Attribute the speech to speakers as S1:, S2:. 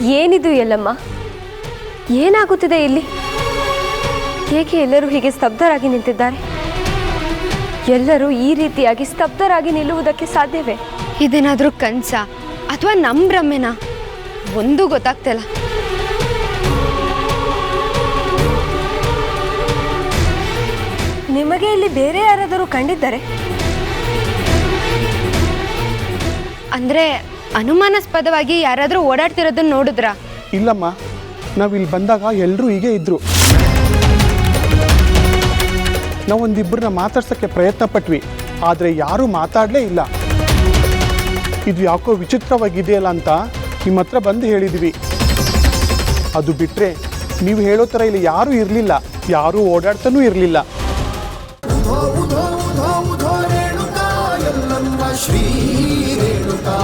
S1: ಏನಿದು ಎಲ್ಲಮ್ಮ ಏನಾಗುತ್ತಿದೆ ಇಲ್ಲಿ? ಏಕೆ ಎಲ್ಲರೂ ಹೀಗೆ ಸ್ತಬ್ಧರಾಗಿ ನಿಂತಿದ್ದಾರೆ? ಎಲ್ಲರೂ ಈ ರೀತಿಯಾಗಿ ಸ್ತಬ್ಧರಾಗಿ ನಿಲ್ಲುವುದಕ್ಕೆ ಸಾಧ್ಯವೇ?
S2: ಇದೇನಾದರೂ ಕಂಚ ಅಥವಾ ನಮ್ಮ ಭ್ರಮೆನಾ ಒಂದು ಗೊತ್ತಾಗ್ತಿಲ್ಲ.
S1: ನಿಮಗೆ ಇಲ್ಲಿ ಬೇರೆ ಯಾರಾದರೂ ಕಂಡಿದ್ದಾರೆ?
S2: ಅಂದ್ರೆ ಅನುಮಾನಾಸ್ಪದವಾಗಿ ಯಾರಾದರೂ ಓಡಾಡ್ತಿರೋದನ್ನ ನೋಡಿದ್ರಾ?
S3: ಇಲ್ಲಮ್ಮ ನಾವು ಇಲ್ಲಿ ಬಂದಾಗ ಎಲ್ಲರೂ ಹೀಗೆ ಇದ್ರು. ನಾವು ಒಂದಿಬ್ಬರನ್ನ ಮಾತಾಡ್ಸೋಕ್ಕೆ ಪ್ರಯತ್ನ ಪಟ್ವಿ ಆದರೆ ಯಾರೂ ಮಾತಾಡಲೇ ಇಲ್ಲ. ಇದು ಯಾಕೋ ವಿಚಿತ್ರವಾಗಿದೆಯಲ್ಲ ಅಂತ ನಿಮ್ಮ ಹತ್ರ ಬಂದು ಹೇಳಿದ್ವಿ. ಅದು ಬಿಟ್ಟರೆ ನೀವು ಹೇಳೋ ಥರ ಇಲ್ಲಿ ಯಾರೂ ಇರಲಿಲ್ಲ, ಯಾರೂ ಓಡಾಡ್ತಾನೂ ಇರಲಿಲ್ಲ.
S4: श्रीरेणुकायल्लम्